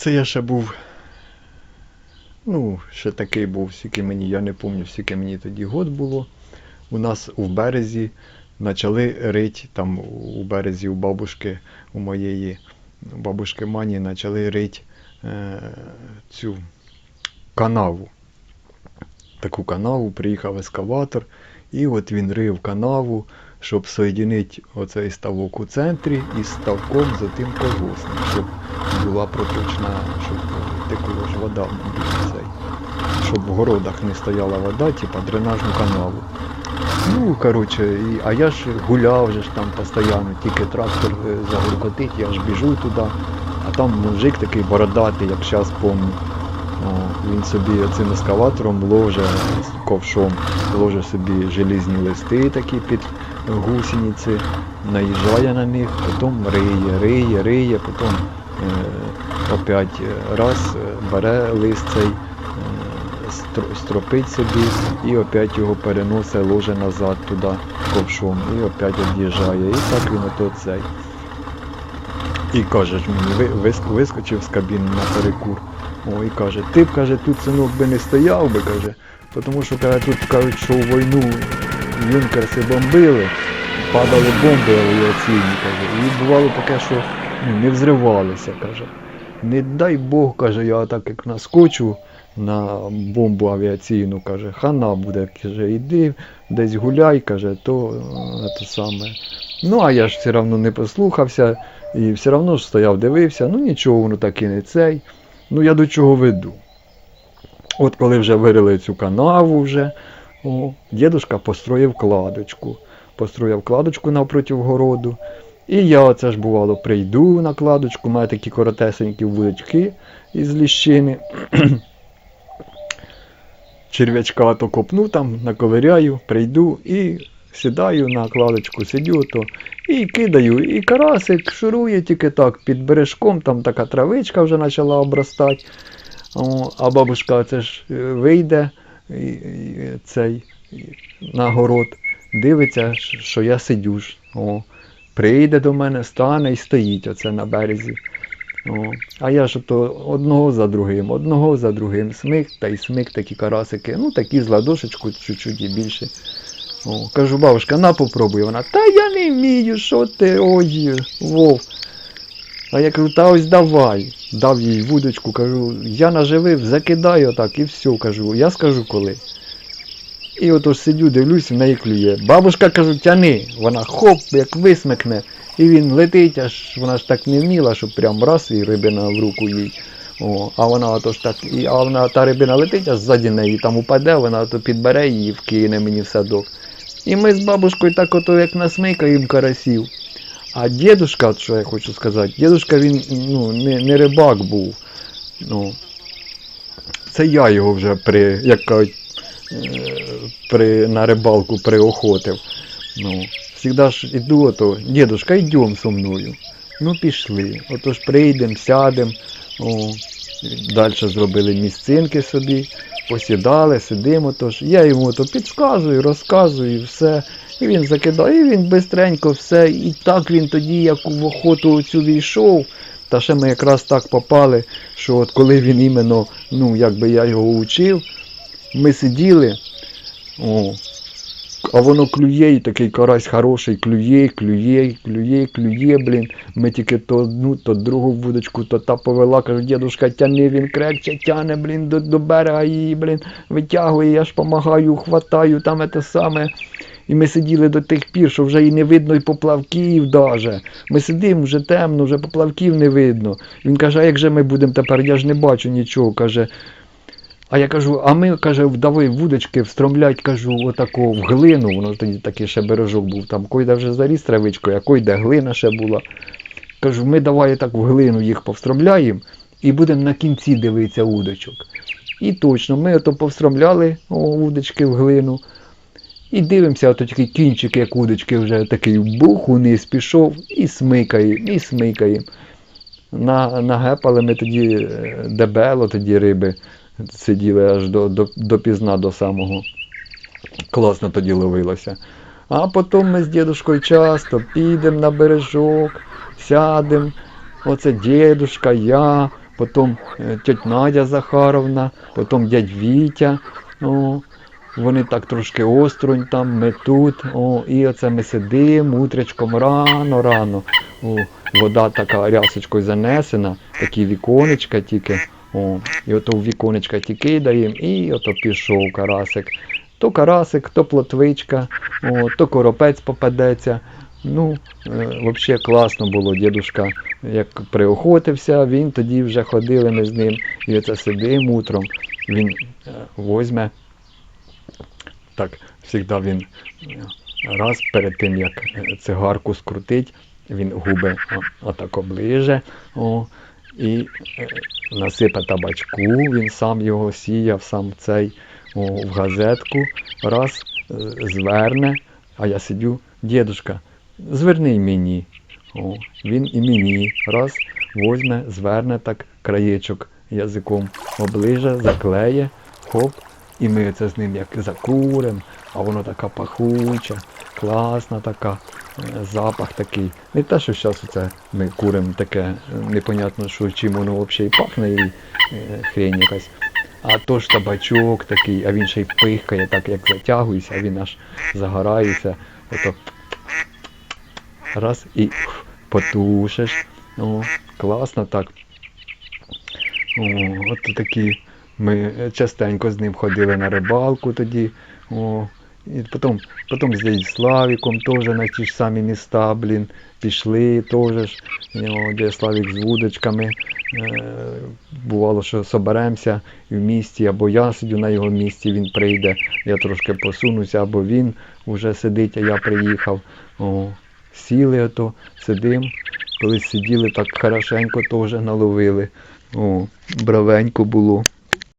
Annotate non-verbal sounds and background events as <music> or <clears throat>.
Це я ще був. Ну, ще такий був, скільки мені, я не пам'ятаю, скільки мені тоді год було. У нас у березі почали рить, там у березі у бабушки, у моєї у бабушки Мані почали рить е, цю канаву. Таку канаву приїхав ескаватор, і от він рив канаву, щоб соєдинити оцей ставок у центрі із ставком за тим колгоспом, щоб була проточна, щоб текла ж вода цей, щоб в городах не стояла вода, типа дренажну канаву. Ну, коротше, і, а я ж гуляв же ж там постійно, тільки трактор е, загуркотить, я ж біжу туди, а там мужик такий бородатий, як зараз. О, він собі цим ескаватором ложе ковшом, ложе собі желізні листи такі під гусениці, наїжджає на них, потім риє, риє, риє, потім е, опять е, раз е, бере лист цей, е, стро- стропить собі і опять його переносить, ложе назад туди ковшом і опять від'їжджає. І так він ото цей. І каже мені, ви, вискочив з кабіни на перекур. О, і каже, ти б каже, тут синок би не стояв би, каже, тому що каже, тут кажуть, що в війну юнкерси бомбили, падали бомби авіаційні, каже. І бувало таке, що ну, не взривалися, каже. Не дай Бог, каже, я так як наскочу на бомбу авіаційну, каже, хана буде, каже, іди, десь гуляй, каже, то е, те саме. Ну, а я ж все одно не послухався і все одно ж стояв, дивився, ну нічого, воно так і не цей. Ну я до чого веду. От коли вже вирили цю канаву вже, о, дідушка построїв кладочку. Построїв кладочку навпроти городу. І я оце ж бувало прийду на кладочку, маю такі коротесенькі вулички із ліщини. <clears throat> Черв'ячка то копну там, наковиряю, прийду і сідаю на кладочку, сидю то і кидаю, і карасик шурує тільки так під бережком, там така травичка вже почала обростати. О, а бабушка це ж е, вийде цей, і, на город, дивиться, що я сидю. О, прийде до мене, стане і стоїть оце на березі. О, а я ж то одного за другим, одного за другим, смик та й смик такі карасики, ну такі з ладошечку чуть-чуть і більше. О, кажу, бабушка, на попробуй. Вона, та я не вмію, що ти, ой, вов. А я кажу, та ось давай. Дав їй вудочку, кажу, я наживив, закидаю отак і все, кажу, я скажу коли. І отож сидю, дивлюсь, в неї клює. Бабушка, кажу, тяни. Вона хоп, як висмикне. І він летить, аж вона ж так не вміла, щоб прям раз і рибина в руку їй. О, а вона отож так, і, а вона та рибина летить, аж ззаді неї там упаде, вона то підбере її вкине мені в садок. І ми з бабушкою так ото як насмикаємо карасів. А от що я хочу сказати, дідушка він ну, не, не рибак був. Ну, це я його вже при, як кажуть, е, при, на рибалку приохотив. Ну, Всегда ж іду, ото, дідушка, йдем со мною. Ну, пішли. Отож прийдемо, сядемо. Далі зробили місцинки собі, посідали, сидимо. Тож я йому то підказую, розказую все. І він закидає, і він бистренько все. І так він тоді, як в охоту цю війшов. Та ще ми якраз так попали, що от коли він іменно, ну, якби я його учив, ми сиділи, о, а воно клює, і такий карась хороший, клює, клює, клює, клює, блін. Ми тільки то одну, то другу вудочку, то та повела, кажу, дідушка, тяни, він крепче тяне, блін, до, до берега її, блін, витягує, я ж помагаю, хватаю, там те саме. І ми сиділи до тих пір, що вже і не видно і поплавків даже. Ми сидимо, вже темно, вже поплавків не видно. Він каже, а як же ми будемо тепер, я ж не бачу нічого. каже. А я кажу, а ми, каже, вдави вудочки встромлять, кажу, отако в глину, воно тоді такий ще бережок був, там койде вже заріс травичкою, а койде глина ще була. Кажу, ми давай так в глину їх повстромляємо і будемо на кінці дивитися удочок. І точно, ми ото повстромляли о, удочки в глину. І дивимося, ото такий кінчик, як удочки, вже такий бух униз пішов, і смикаємо, і смикаємо. На, нагепали ми тоді е, дебело, тоді риби сиділи аж до, до, до пізна, до самого. Класно тоді ловилося. А потім ми з дідушкою часто підемо на бережок, сядемо. Оце дідушка, я, потім е, тьоть Надя Захаровна, потім дядь Вітя. О, вони так трошки осторонь там, ми тут. О, і оце ми сидимо утречком рано-рано. О, вода така рясочкою занесена, такі віконечка тільки. О, і ото в віконечка ті кидаємо, і ото пішов карасик. То карасик, то плотвичка, о, то коропець попадеться. Ну, е, взагалі класно було, дідушка, як приохотився, він тоді вже ходили ми з ним, і оце сидимо утром, він е, возьме, так, завжди він е, раз перед тим, як е, цигарку скрутить, він губи отак оближе, о, і е, насипе табачку, він сам його сіяв, сам цей о, в газетку, раз е, зверне, а я сидю, дідушка, зверни мені. О, він і мені раз возьме, зверне так краєчок язиком, оближе, заклеє, хоп, і ми це з ним як закурим, а воно така пахуча, класна така, е, запах такий. Не те, що зараз оце ми куримо таке, непонятно, що чим воно взагалі пахне, і е, хрень якась. А то ж табачок такий, а він ще й пихкає, так як затягується, а він аж загорається. Ото раз і потушиш. О, класно так. О, от такі. Ми частенько з ним ходили на рибалку тоді. О, і потім, потім з Славіком теж на ті ж самі міста, блін, пішли теж. ж. Славік з вудочками. Е, бувало, що соберемося в місті, або я сидю на його місці, він прийде, я трошки посунуся, або він вже сидить, а я приїхав. О, сіли ото, сидим. Колись сиділи так хорошенько теж наловили. О, бравенько було.